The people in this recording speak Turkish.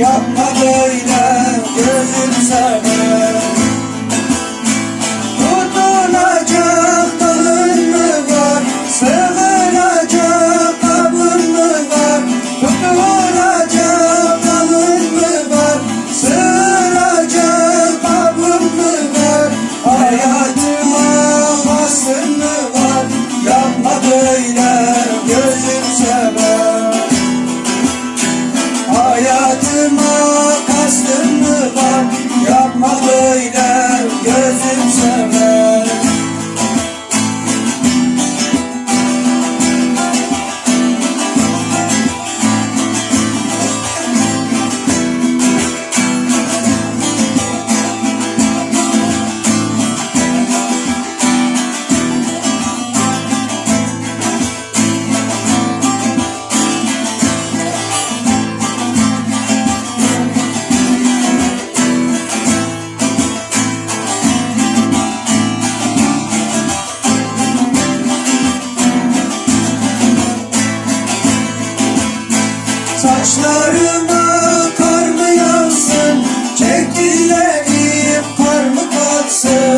Yapma böyle gözüm sana. Saçlarıma kar mı yağsın Çekillerim kar mı kalsın?